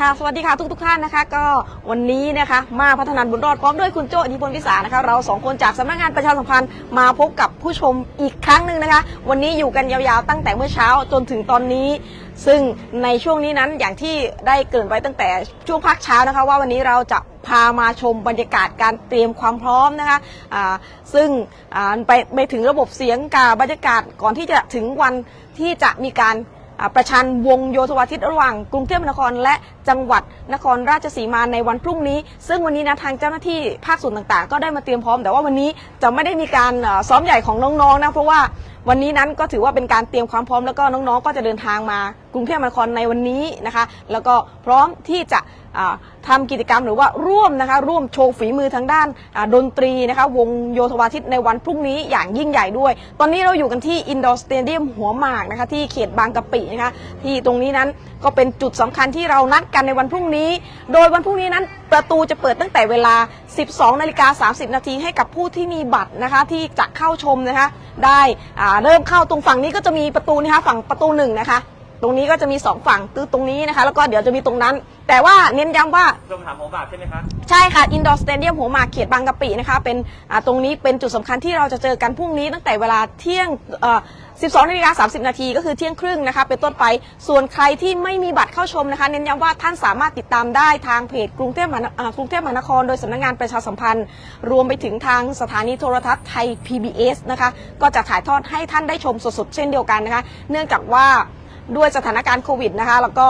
ค่ะสวัสดีค่ะทุกทุกท่านนะคะ ก็วันนี้นะคะมาพัฒนาบุญรอดพร้อมด้วยคุณโจอิทธิพลพิสารนะคะเราสองคนจากสำนักงานประชาสัมพันธ์มาพบกับผู้ชมอีกครั้งหนึ่งนะคะ วันนี้อยู่กันยาวๆตั้งแต่เมื่อเช้าจนถึงตอนนี้ ซึ่งในช่วงนี้นั้นอย่างที่ได้เกรินไว้ตั้งแต่ช่วงภาคเช้านะคะ ว่าวันนี้เราจะพามาชมบรรยากาศการเตรียมความพร้อมนะคะอ่าซึ่งไปไปถึงระบบเสียงกับบรรยากาศก่อนที่จะถึงวันที่จะมีการ ประชันวงโยธวาทิตระหว่างกรุงเทพมหานคร และจังหวัดนครราชสีมาในวันพรุ่งนี้ ซึ่งวันนี้นะทางเจ้าหน้าที่ภาคส่วนต่างๆ ก็ได้มาเตรียมพร้อม แต่ว่าวันนี้จะไม่ได้มีการซ้อมใหญ่ของน้องๆนะเพราะว่า วันนี้นั้นก็ถือว่าเป็นการเตรียมความพร้อมแล้วก็น้องๆ ก็จะเดินทางมากรุงเทพมหานครในวันนี้นะคะ แล้วก็พร้อมที่จะทำทำกิจกรรมหรือว่าร่วมนะคะร่วมโชว์ฝีมือทางด้านดนตรีนะคะวงโยธวาทิตในวันพรุ่งนี้อย่างยิ่งใหญ่ด้วย ตอนนี้เราอยู่กันที่อินดอร์สเตเดียมหัวหมากนะคะที่เขตบางกะปินะคะที่ตรงนี้นั้น ก็เป็นจุดสำคัญที่เรานัดกันในวันพรุ่งนี้ โดยวันพรุ่งนี้นั้นประตูจะเปิดตั้งแต่เวลา 12นาฬิกา30 นาทีให้กับผู้ที่มีบัตรนะคะที่จะเข้าชมนะคะได้อ่าเริ่มเข้าตรงฝั่งนี้ก็จะมีประตูนะคะฝั่งประตูหนึ่งนะคะตรงนี้ก็จะมีสองฝั่งคือตรงนี้นะคะ แล้วก็เดี๋ยวจะมีตรงนั้น แต่ว่าเน้นย้ำว่าชมถามโอกาสใช่ไหมคะใช่ค่ะอินดอร์สเตเดียมหัวหมากเขตบางกะปินะคะเป็นอ่าตรงนี้เป็นจุดสำคัญที่เราจะเจอกันพรุ่งนี้ตั้งแต่เวลาเที่ยงเอ่อ 12นาฬิกา30 นาทีก็คือเที่ยงครึ่งนะคะเป็นต้นไป ส่วนใครที่ไม่มีบัตรเข้าชมนะคะ เน้นย้ำว่าท่านสามารถติดตามได้ทางเพจกรุงเทพมหานกรุงเทพมหานคร โดยสำนักงานประชาสัมพันธ์ รวมไปถึงทางสถานีโทรทัศน์ไทย PBS นะคะก็จะถ่ายทอดให้ท่านได้ชมสดๆเช่นเดียวกันนะคะ เนื่องจากว่า ด้วยสถานการณ์โควิดนะคะแล้วก็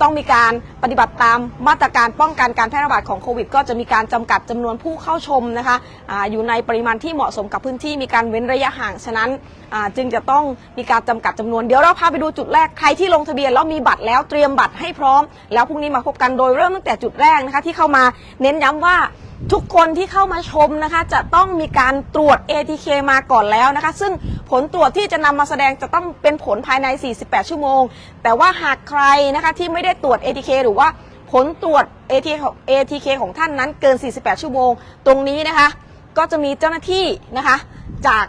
ต้องมีการปฏิบัติตามมาตรการป้องกันการแพร่ระบาดของโควิด ก็จะมีการจำกัดจำนวนผู้เข้าชมนะคะออยู่ในปริมาณที่เหมาะสมกับพื้นที่มีการเว้นระยะห่างฉะนั้นจึงจะต้องมีการจำกัดจำนวนเดี๋ยวเราพาไปดูจุดแรกใครที่ลงทะเบียนแล้วมีบัตรแล้วเตรียมบัตรให้พร้อม แล้วพรุ่งนี้มาพบกันโดยเริ่มตั้งแต่จุดแรกนะคะที่เข้ามาเน้นย้ำว่าทุกคนที่เข้ามาชมนะคะ จะต้องมีการตรวจ ATK มาก่อนแล้วนะคะ ซึ่งผลตรวจที่จะนำมาแสดงจะต้องเป็นผลภายใน 48 ชั่วโมง แต่ว่าหากใครนะคะที่ไม่ได้ตรวจ ATK หรือว่าผลตรวจ ATK ของ ATK ของท่านนั้นเกิน 48 ชั่วโมง ตรงนี้นะคะ ก็จะมีเจ้าหน้าที่นะคะจาก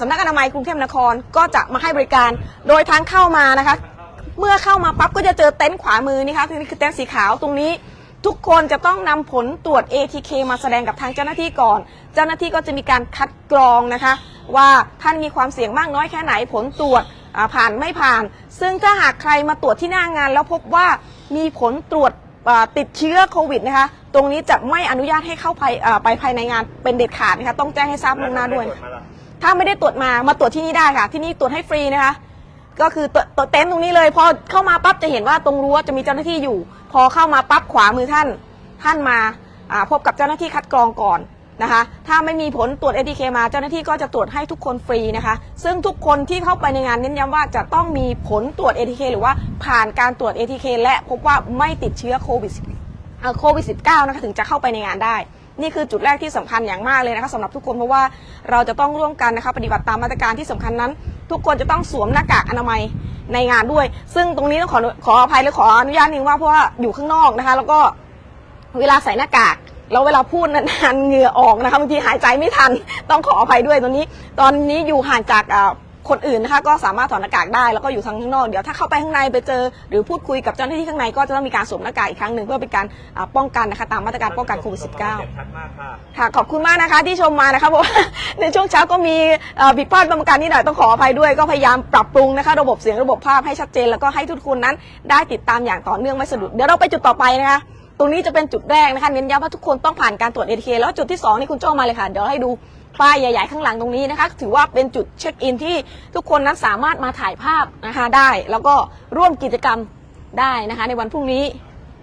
สำนักอนามัยกรุงเทพมหานครก็จะมาให้บริการ โดยทางเข้ามานะคะ เมื่อเข้ามาปั๊บก็จะเจอเต็นท์ขวามือนี่ค่ะนี่คือเต็นท์สีขาวตรงนี้ ทุกคนจะต้องนำผลตรวจ ATK มาแสดงกับทางเจ้าหน้าที่ก่อน เจ้าหน้าที่ก็จะมีการคัดกรองนะคะ ว่าท่านมีความเสี่ยงมากน้อยแค่ไหนผลตรวจอ่าผ่านไม่ผ่าน ซึ่งถ้าหากใครมาตรวจที่หน้างาน แล้วพบว่ามีผลตรวจอ่าติดเชื้อโควิดนะคะ ตรงนี้จะไม่อนุญาตให้เข้าไปอ่าไปภายในงานเป็นเด็ดขาดนะคะ ต้องแจ้งให้ทราบล่วงหน้าด้วย ถ้าไม่ได้ตรวจมา มาตรวจที่นี่ได้ค่ะ ที่นี่ตรวจให้ฟรีนะคะ ก็คือตัวตัวเต็นตรงนี้เลยพอเข้ามาปั๊บจะเห็นว่าตรงรั้วจะมีเจ้าหน้าที่อยู่ พอเข้ามาปั๊บขวามือท่าน ท่านมาพบกับเจ้าหน้าที่คัดกรองก่อนนะคะ ถ้าไม่มีผลตรวจ ATK มาเจ้าหน้าที่ก็จะตรวจให้ทุกคนฟรีนะคะ ซึ่งทุกคนที่เข้าไปในงานเน้นย้ำว่าจะต้องมีผลตรวจ ATK หรือว่าผ่านการตรวจ ATK และพบว่าไม่ติดเชื้อโควิด10เอ่อโควิด -19 นะคะถึงจะเข้าไปในงานได้ นี่คือจุดแรกที่สำคัญอย่างมากเลยนะคะสำหรับทุกคนเพราะว่าเราจะต้องร่วมกันนะคะปฏิบัติตามมาตรการที่สำคัญนั้น ทุกคนจะต้องสวมหน้ากากอนามัยในงานด้วย ซึ่งตรงนี้ต้องขอขออภัยและขออนุญาตนิดนึงว่าเพราะว่าอยู่ข้างนอกนะคะ แล้วก็เวลาใส่หน้ากากแล้วเวลาพูดนานๆเหงื่อออกนะคะบางทีหายใจไม่ทันต้องขออภัยด้วยตอนนี้ ตอนนี้อยู่ห่างจากอ่า คนอื่นนะคะก็สามารถถอดหน้ากากได้แล้วก็อยู่ทางข้างนอกเดี๋ยวถ้าเข้าไปข้างในไปเจอ หรือพูดคุยกับเจ้าหน้าที่ข้างในก็จะต้องมีการสวมหน้ากากอีกครั้งหนึ่งเพื่อเป็นการป้องกันนะคะตามมาตรการป้องกันโควิด -19 เสียงชัดมาค่ะขอบคุณมากนะคะที่ชมมานะคะเพราะว่าในช่วงเช้าก็มีเอ่อผิดพลาดประการนิดหน่อยต้องขออภัยด้วย ก็พยายามปรับปรุงนะคะระบบเสียงระบบภาพให้ชัดเจน แล้วก็ให้ทุกคนนั้นได้ติดตามอย่างต่อเนื่องไม่สะดุดเดี๋ยวเราไปจุดต่อไปนะคะตรงนี้จะเป็นจุดแรกนะคะเน้นย้ำว่าทุกคนต้องผ่านการตรวจ ATK แล้วจุดที่สองนี่คุณโจ้มาเลยค่ะเดี๋ยวให้ดู ป้ายใหญ่ ๆ ข้างหลังตรงนี้นะคะ ถือว่าเป็นจุดเช็คอินที่ทุกคนนั้นสามารถมาถ่ายภาพนะคะได้ แล้วก็ร่วมกิจกรรมได้นะคะ ในวันพรุ่งนี้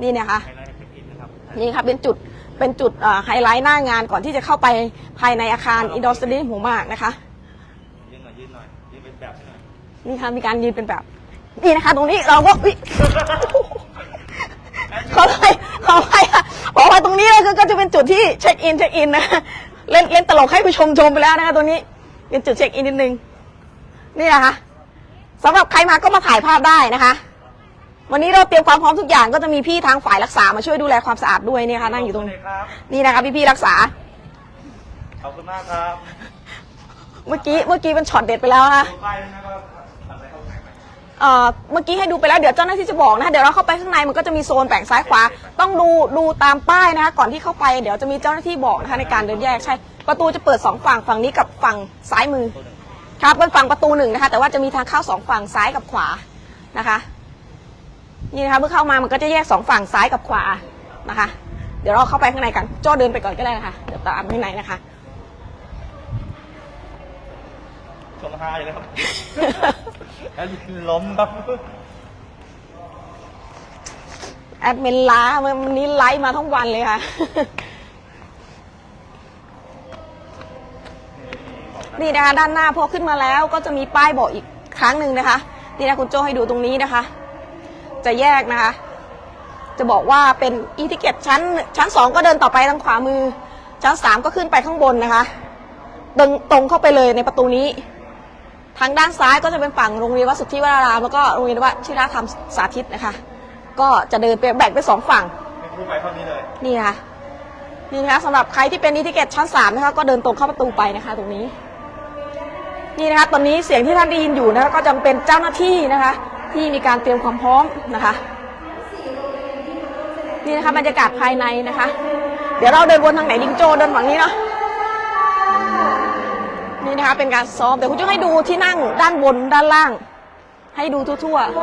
นี่นะคะไฮไลท์ในเช็คอินนะครับนี่ค่ะเป็นจุดเป็นจุดเอ่อไฮไลท์หน้างานก่อนที่จะเข้าไปภายในอาคารอินดอร์สเตเดียมหัวหมากนะคะยืนหน่อยยืนหน่อยยืนเป็นแบบให้หน่อยนี่ค่ะมีการยืนเป็นแบบนี่นะคะ ตรงนี้เราก็อุ๊ยขอไปขอไปค่ะขอไปตรงนี้เลยก็ก็จะเป็นจุดที่เช็คอินเช็คอินนะ เล่นเล่นตลกให้ผู้ชมชมไปแล้วนะคะตรงนี้เป็นจุดเช็คอินนิดนึงนี่นะคะสำหรับใครมาก็มาถ่ายภาพได้นะคะ วันนี้เราเตรียมความพร้อมทุกอย่างก็จะมีพี่ทางฝ่ายรักษามาช่วยดูแลความสะอาดด้วยเนี่ยค่ะนั่งอยู่ตรงขบนี้คุณครับนี่นะคะพี่ๆรักษาขอบคุณมากครับ เมื่อกี้เมื่อกี้เป็นช็อตเด็ดไปแล้วนะ เข้าไหนไหมเอ่อเมื่อกี้ให้ดูไปแล้วเดี๋ยวเจ้าหน้าที่จะบอกนะคะเดี๋ยวเราเข้าไปข้างในมันก็จะมีโซนแบ่งซ้ายขวา ต้องดูดูตามป้ายนะคะก่อนที่เข้าไปเดี๋ยวจะมีเจ้าหน้าที่บอกนะคะในการเดินแยกใช่ ประตูจะเปิดสองฝั่งฝั่งนี้กับฝั่งซ้ายมือครับเป็นฝั่งประตูหนึ่งนะคะ แต่ว่าจะมีทางเข้าสองฝั่งซ้ายกับขวานะคะนี่นะคะเมื่อเข้ามามันก็จะแยกสองฝั่งซ้ายกับขวานะคะ เดี๋ยวเราเข้าไปข้างในกันโจ้เดินไปก่อนก็ได้นะคะเดี๋ยวตามข้างในนะคะชงฮาอยู่เลยครับ แล้วล้มครับแอดมินล้าวันนี้ไลฟ์มาทั้งวันเลยค่ะ นี่นะคะด้านหน้าพอขึ้นมาแล้วก็จะมีป้ายบอกอีกครั้งหนึ่งนะคะ นี่นะคุณโจให้ดูตรงนี้นะคะ จะแยกนะคะ จะบอกว่าเป็นอีทิเกตชั้น ชั้นสองก็เดินต่อไปทางขวามือ ชั้นสามก็ขึ้นไปข้างบนนะคะเดินตรงเข้าไปเลยในประตูนี้ ทางด้านซ้ายก็จะเป็นฝั่งโรงเรียนวัดสุทธิวรารามแล้วก็โรงเรียนวัดชิราธรรมสาธิตนะคะ ก็จะเดินไปแบ่งเป็นสองฝั่งไม่พูดไปเท่านี้เลยนี่นะคะนี่นะคะสำหรับใครที่เป็นนิติเกตชั้นสามนะคะก็เดินตรงเข้าประตูไปนะคะ ตรงนี้ นี่นะคะตอนนี้เสียงที่ท่านได้ยินอยู่นะคะก็จะเป็นเจ้าหน้าที่นะคะ ที่มีการเตรียมความพร้อมนะคะ นี่นะคะบรรยากาศภายในนะคะ เดี๋ยวเราเดินวนทางไหนดิงโจเดินฝั่งนี้เนาะ นี่นะคะเป็นการซ้อมเดี๋ยวคุณจะให้ดูที่นั่งด้านบนด้านล่าง ให้ดูทั่วๆ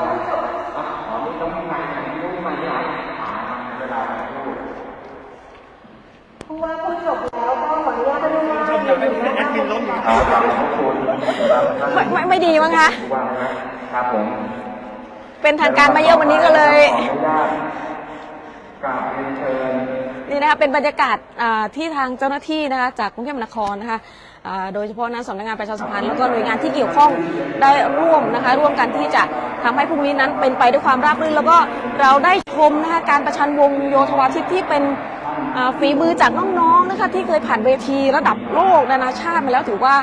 ชมอยากให้แอดมินล้มอยู่ครับไม่ไม่ไม่ดีมั้งคะครับผมเป็นทางการมาเยอะวันนี้ก็เลยกราบเรียนเชิญ นี่นะคะเป็นบรรยากาศอ่าที่ทางเจ้าหน้าที่นะคะจากกรุงเทพมหานครนะคะ โดยเฉพาะนั้นสำนักงานประชาสัมพันธ์แล้วก็หน่วยงานที่เกี่ยวข้องได้ร่วมนะคะ ร่วมกันที่จะทำให้พรุ่งนี้นั้นเป็นไปด้วยความราบรื่น แล้วก็เราได้ชมนะคะการประชันวงโยธวาทิตที่เป็นฝีมือจากน้องๆนะคะที่เคยผ่านเวทีระดับโลกนานาชาติมาแล้วถือว่า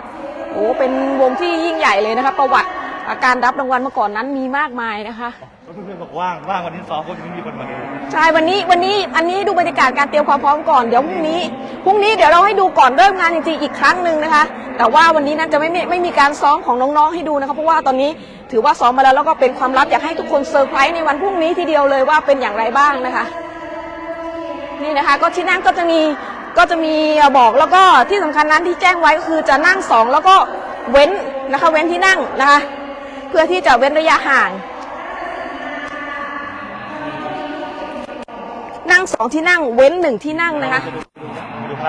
โอ้เป็นวงที่ยิ่งใหญ่เลยนะคะประวัติ อ่าการรับรางวัลมาก่อนนั้นมีมากมายนะคะ เพื่อนๆบอกว่างว่างวันนี้ซ้อมก็ไม่มีคนมาดูใช่วันนี้วันนี้อันนี้ดูบรรยากาศการเตรียมความพร้อมก่อนเดี๋ยวพรุ่งนี้พรุ่งนี้เดี๋ยวเราให้ดูก่อนเริ่มงานจริงๆอีกครั้งหนึ่งนะคะ แต่ว่าวันนี้นั้นจะไม่มีไม่มีการซ้อมของน้องๆให้ดูนะคะเพราะว่าตอนนี้ถือว่าซ้อมมาแล้วแล้วก็เป็นความลับอยากให้ทุกคนเซอร์ไพรส์ในวันพรุ่งนี้ทีเดียวเลยว่าเป็นอย่างไรบ้างนะคะ นี่นะคะ ก็ที่นั่งก็จะมีก็จะมีบอกแล้วก็ที่สำคัญนั้นที่แจ้งไว้ก็คือจะนั่งสองแล้วก็เว้นนะคะ เว้นที่นั่งนะคะเพื่อที่จะเว้นระยะห่าง นั่งสองที่นั่งเว้นหนึ่งที่นั่งนะคะ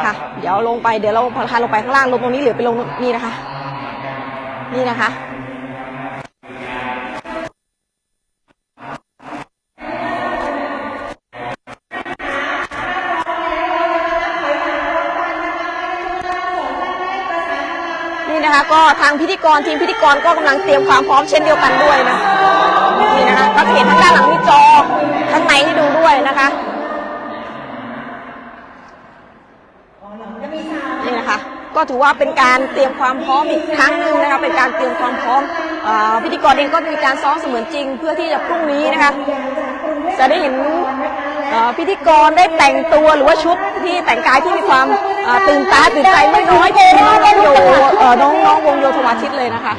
ค่ะ เดี๋ยวลงไปเดี๋ยวเราพาลงไปข้างล่างลงตรงนี้หรือไปลงนี่นะคะ นี่นะคะ ก็ทางพิธีกรทีมพิธีกรก็กำลังเตรียมความพร้อมเช่นเดียวกันด้วยนะนี่นะคะก็เห็นทางด้านหลังมีจอข้างในให้ดูด้วยนะคะนี่นะคะก็ถือว่าเป็นการเตรียมความพร้อมอีกครั้งหนึ่งนะคะเป็นการเตรียมความพร้อมอพิธีกรเองก็มีการซ้อมเสมือนจริง เพื่อที่จะพรุ่งนี้นะคะจะได้เห็นพิธีกรได้แต่งตัวหรือว่าชุดที่แต่งกายที่มีความ อ่อตื่นตาตื่นใจไม่น้อยที่น้องๆโยเอ่อน้องๆวงโยธวาทิตเลยนะคะ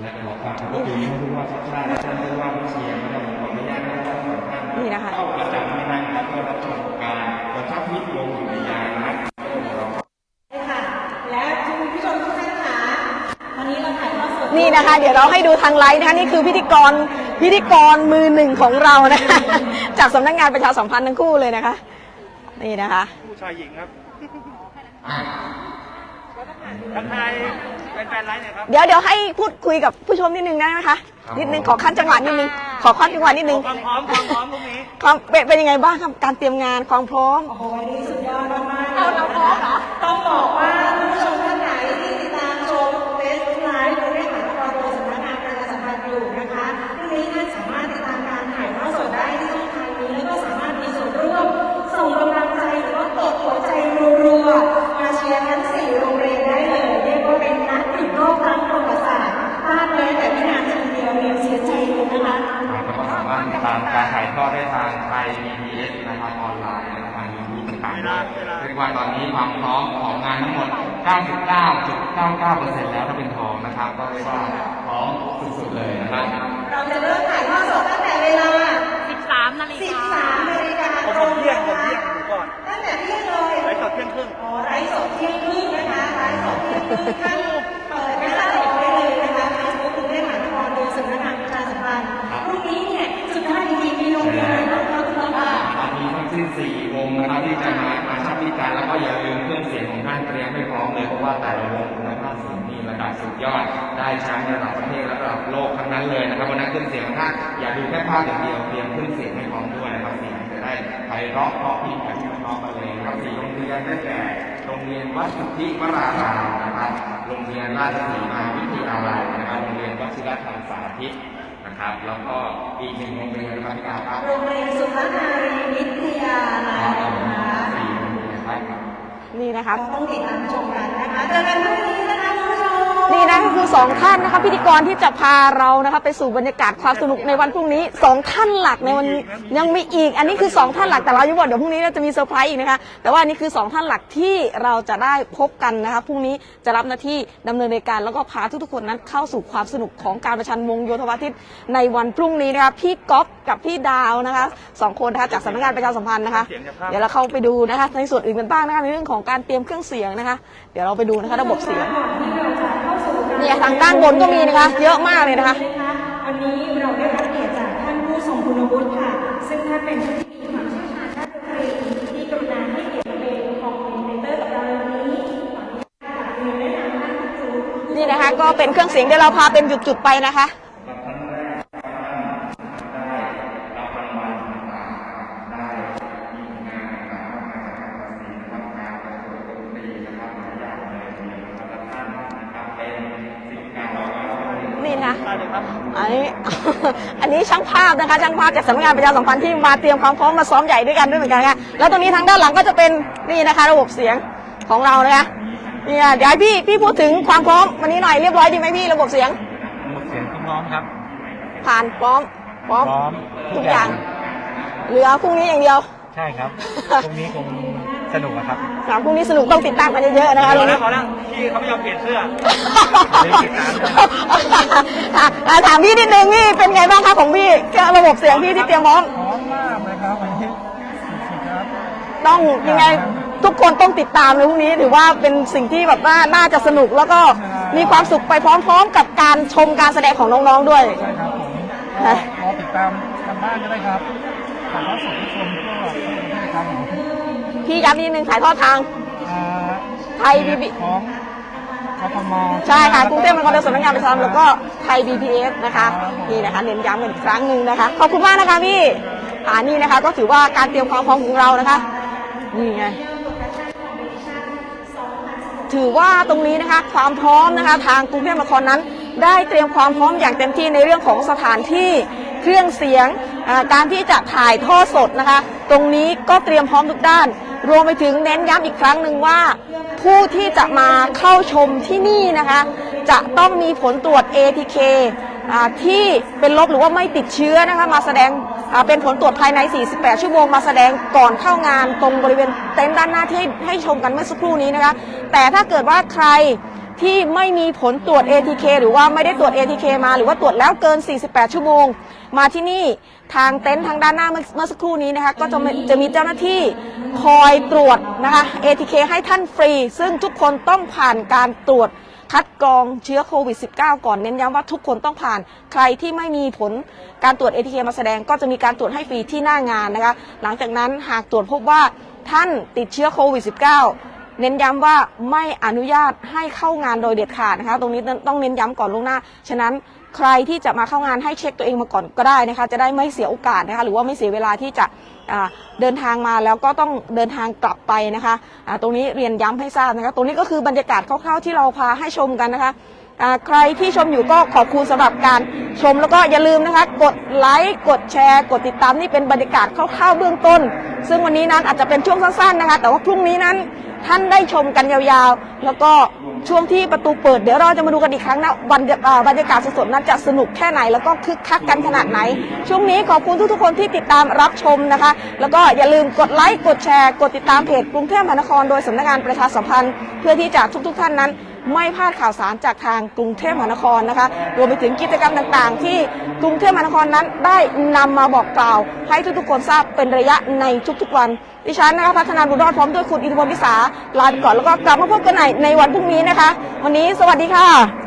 และขอกราบขอบคุณผู้ว่าชัชชาติและท่านผู้ว่าผู้เชียร์นะครับผมขออนุญาตให้ท่านสองท่านนี่นะคะ เข้าประจำที่นั่งและก็รับชมการประทับมิตรวงอยู่ในยานนะครับและคุณผู้ชมทุกท่านค่ะวันนี้เราถ่ายทอดสดนี่นะคะ เดี๋ยวเราให้ดูทางไลฟ์นะคะนี่คือพิธีกรพิธีกรมือหนึ่งของเรานะคะ จากสำนักงานประชาสัมพันธ์ทั้งคู่เลยนะคะ นี่นะคะ ผู้ชายหญิงครับทักทายแฟนๆไลฟ์หน่อยครับ เดี๋ยวเดี๋ยวให้พูดคุยกับผู้ชมนิดนึงได้ไหมคะ นิดนึงขอขั้นจังหวะนิดนึง ขอขั้นจังหวะนิดนึง ความพร้อมความพร้อมพรุ่งนี้ ความเป็นเป็นยังไงบ้างครับการเตรียมงานความพร้อม โอ้ยนี่สุดยอดมากๆเราเราพร้อมเหรอต้องบอกว่าคุณผู้ชมท่านไหนที่ติดตามชมเฟซบุ๊กไลฟ์หรือได้ถ่ายทอดโดยสำนักงานประชาสัมพันธ์อยู่นะคะพรุ่งนี้ท่านสามารถติดตาม ติดตามการถ่ายทอดได้ทางไทย PBS นะครับออนไลน์และทางยูทูบต่างๆด้วยเรียกว่าตอนนี้ความพร้อมของงานทั้งหมด 99.99%แล้วถ้าเป็นทองนะครับ ก็เรียกว่าพร้อมร้อมสุดๆเลยนะครับ เราจะเริ่มถ่ายทอดสดตั้งแต่เวลา 13นาฬิกา13นาฬิกาผมตผรงมเที่ยงผมนะเที่ยงคะดูก่อนตั้งแต่เที่ยงเลยไลฟ์สดเที่ยงครึ่งอ๋อไลฟ์สดเที่ยงครึ่งนะคะไลฟ์สดเที่ยงครึ่ง มีโรงเรียนไหนบ้างคะคุณพ่อคะมีทั้งสิ้น4วงนะครับที่จะมามาชับพิการแล้วก็อย่าลืมเครื่องเสียงของท่านเตรียมให้พร้อมเลยเพราะว่าแต่ละวงคุณภาพเสียงนี่ระดับสุดยอด ได้แชมป์ระดับประเทศระดับโลกทั้งนั้นเลยนะครับวันนั้นเครื่องเสียงของท่านอย่าดูแค่ภาพอย่างเดียวเตรียมเครื่องเสียงให้พร้อมด้วยนะครับเสียงจะได้ไพเราะเพราะพิ้กับน้องๆมาเลยนะครับสี่โรงเรียนได้แก่โรงเรียนวัดสุทธิวรารามนะครับโรงเรียนราชสีมาวิทยาลัยนะครับโรงเรียนวชิรธรรมสาธิต นะครับ แล้วก็อีกหนึ่งโรงเรียนนะครับพี่ดาวครับโรงเรียนสุภานารีวิทยาลัยนะคะนี่นะคะเราต้องติดตามชมกันนะคะเจอกันพรุ่งนี้ นี่นะก็คือสองท่านนะคะพิธีกรที่จะพาเรานะคะไปสู่บรรยากาศความสนุกในวันพรุ่งนี้สองท่านหลักในวันยังมีอีก อันนี้คือสองท่านหลักแต่เรายังบอกเดี๋ยวพรุ่งนี้เราจะมีเซอร์ไพรส์อีกนะคะแต่ว่าอันนี้คือสองท่านหลักที่เราจะได้พบกันนะคะพรุ่งนี้จะรับหน้าที่ดำเนินรายการแล้วก็พาทุกๆคนนั้นเข้าสู่ความสนุกของการประชันวงโยธวาทิตในวันพรุ่งนี้นะคะพี่ก๊อฟกับพี่ดาวนะคะสองคนนะคะจากสำนักงานประชาสัมพันธ์นะคะเดี๋ยวเราเข้าไปดูนะคะในส่วนอื่นกันบ้างนะคะในเรื่องของการเตรียมเครื่องเสียงนะคะเดี๋ยวเราไปดูนะคะระบบเสียงเนี่ยทางด้านบนก็มีนะคะ เยอะมากเลยนะคะวันนี้เราได้รับเกียรติจากท่านผู้ทรงคุณวุฒิค่ะ ซึ่งท่านเป็นผู้ที่มีความเชี่ยวชาญด้านดนตรีที่กรุณาให้เกียรติมาเป็นคอมเมนเตอร์กับเราในวันนี้ขออนุญาตเรียนแนะนำท่านผู้ชมนี่นะคะก็เป็นเครื่องเสียงเดี๋ยวเราพาเป็นจุดๆไปนะคะ นี่นะคะได้เลยครับอันนี้ อันนี้ช่างภาพนะคะช่างภาพจากสำนักงานประชาสัมพันธ์ที่มาเตรียมความพร้อมมาซ้อมใหญ่ด้วยกันด้วยเหมือนกันค่ะแล้วตรงนี้ทางด้านหลังก็จะเป็นนี่นะคะ ระบบเสียงของเรานะคะเนี่ยเดี๋ยวให้พี่พี่พูดถึงความพร้อมวันนี้หน่อยเรียบร้อยดีไหมพี่ระบบเสียงเสียงพร้อมครับ ผ่านพร้อมพร้อม พร้อมทุกอย่าง เหลือพรุ่งนี้อย่างเดียว ใช่ครับ ตรงนี้คง สนุกอะครับสามพรุ่งนี้สนุกต้องติดตามกันเยอะๆนะคะพอตรงแล้นี้วพอแล้วพี่เขาไม่ยอมเปลี่ยนเสื้อ อะอะถามพี่นิดนึงนี่เป็นไงบ้างคะของพี่ระบบเสียงพี่ที่เตรียมพร้อม พร้อมมากเลยครับวันนี้สุดๆครับ ต้องยังไงทุกคนต้องติดตามเลยพรุ่งนี้ถือว่าเป็นสิ่งที่แบบว่าน่าจะสนุกแล้วก็มีความสุขไปพร้อมๆ กับการชมการแสดงของน้องๆด้วย ใช่ครับผมฮะรอติดตามกันบ้านก็ได้ครับถ่ายทอดสดให้ชมก็ได้ครับผม พี่ย้ำนิดนึงถ่ายทอดทางอ่าไทย BB ของกทมใช่ค่ะกรุงเทพมหานครโดยสำนักงานประชาสัมพันธ์แล้วก็ไทย BPS นะคะนี่นะคะเน้นย้ำกันอีกครั้งหนึ่งนะคะขอบคุณมากนะคะพี่อ่านี่นะคะ ก็ถือว่าการเตรียมความพร้อมของเรานะคะนี่ไงถือว่าตรงนี้นะคะความพร้อมนะคะ ทางกรุงเทพมหานครนั้น ได้เตรียมความพร้อมอย่างเต็มที่ในเรื่องของสถานที่เครื่องเสียงอ่าการที่จะถ่ายทอดสดนะคะ ตรงนี้ก็เตรียมพร้อมทุกด้าน รวมไปถึงเน้นย้ำอีกครั้งหนึ่งว่า ผู้ที่จะมาเข้าชมที่นี่นะคะ จะต้องมีผลตรวจ ATK ที่เป็นลบหรือว่าไม่ติดเชื้อนะคะมาแสดงเป็นผลตรวจภายใน 48 ชั่วโมงมาแสดงก่อนเข้างานตรงบริเวณเต็นท์ด้านหน้าที่ให้ชมกันเมื่อสักครู่นี้นะคะ แต่ถ้าเกิดว่าใคร ที่ไม่มีผลตรวจ ATK หรือว่าไม่ได้ตรวจ ATK มาหรือว่าตรวจแล้วเกิน 48 ชั่วโมง มาที่นี่ทางเต็นท์ทางด้านหน้าเมื่อสักครู่นี้นะคะก็จะมีจะมีเจ้าหน้าที่คอยตรวจนะคะ ATK ให้ท่านฟรี ซึ่งทุกคนต้องผ่านการตรวจคัดกรองเชื้อโควิด -19 ก่อนเน้นย้ำว่าทุกคนต้องผ่าน ใครที่ไม่มีผลการตรวจ ATK มาแสดงก็จะมีการตรวจให้ฟรีที่หน้างานนะคะ หลังจากนั้นหากตรวจพบว่าท่านติดเชื้อโควิด -19 เน้นย้ำว่าไม่อนุญาตให้เข้างานโดยเด็ดขาดนะคะ ตรงนี้ต้องเน้นย้ำก่อนล่วงหน้า ฉะนั้นใครที่จะมาเข้างานให้เช็คตัวเองมาก่อนก็ได้นะคะ จะได้ไม่เสียโอกาสนะคะ หรือว่าไม่เสียเวลาที่จะเดินทางมาแล้วก็ต้องเดินทางกลับไปนะคะะตรงนี้เรียนย้ำให้ทราบนะคะ ตรงนี้ก็คือบรรยากาศคร่าวๆที่เราพาให้ชมกันนะคะ ใครที่ชมอยู่ก็ขอบคุณสำหรับการชมแล้วก็อย่าลืมนะคะ กดไลค์กดแชร์ กดติดตามนี่เป็นบรรยากาศคร่าวๆเบื้องต้น ซึ่งวันนี้นั้นอาจจะเป็นช่วงสั้นๆนะคะ แต่ว่าพรุ่งนี้นั้นท่านได้ชมกันยาวๆ แล้วก็ช่วงที่ประตูเปิดเดี๋ยวเราจะมาดูกันอีกครั้งนะวันบรรยากาศสดๆนั้นจะสนุกแค่ไหนแล้วก็คึกคักกันขนาดไหน ช่วงนี้ขอบคุณทุกๆคนที่ติดตามรับชมนะคะ แล้วก็อย่าลืมกดไลค์กดแชร์ กดติดตามเพจกรุงเทพมหานครโดยสำนักงานประชาสัมพันธ์ เพื่อที่จะทุกๆท่านนั้น ไม่พลาดข่าวสารจากทางกรุงเทพมหานครนะคะ รวมไปถึงกิจกรรมต่างๆ ที่กรุงเทพมหานครนั้นได้นำมาบอกกล่าว ให้ทุกๆคนทราบเป็นระยะในทุกๆวัน ดิฉันนะคะพัฒนาบุรอดพร้อมด้วยคุณอินทวพิสาลาไปก่อนแล้วก็กลับมาพบกันใหม่ในวันพรุ่งนี้นะคะ วันนี้สวัสดีค่ะ